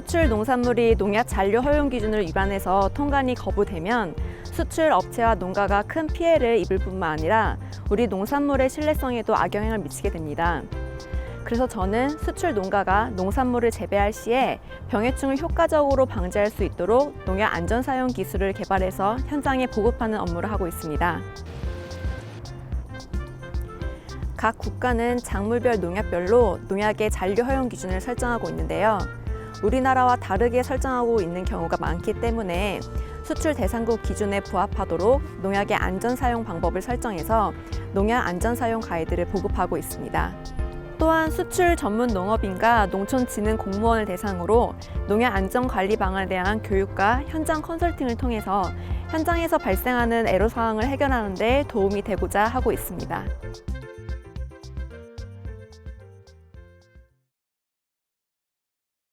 수출 농산물이 농약 잔류 허용 기준을 위반해서 통관이 거부되면 수출 업체와 농가가 큰 피해를 입을 뿐만 아니라 우리 농산물의 신뢰성에도 악영향을 미치게 됩니다. 그래서 저는 수출 농가가 농산물을 재배할 시에 병해충을 효과적으로 방지할 수 있도록 농약 안전 사용 기술을 개발해서 현장에 보급하는 업무를 하고 있습니다. 각 국가는 작물별 농약별로 농약의 잔류 허용 기준을 설정하고 있는데요. 우리나라와 다르게 설정하고 있는 경우가 많기 때문에 수출 대상국 기준에 부합하도록 농약의 안전 사용 방법을 설정해서 농약 안전 사용 가이드를 보급하고 있습니다. 또한 수출 전문 농업인과 농촌진흥 공무원을 대상으로 농약 안전 관리 방안에 대한 교육과 현장 컨설팅을 통해서 현장에서 발생하는 애로 사항을 해결하는 데 도움이 되고자 하고 있습니다.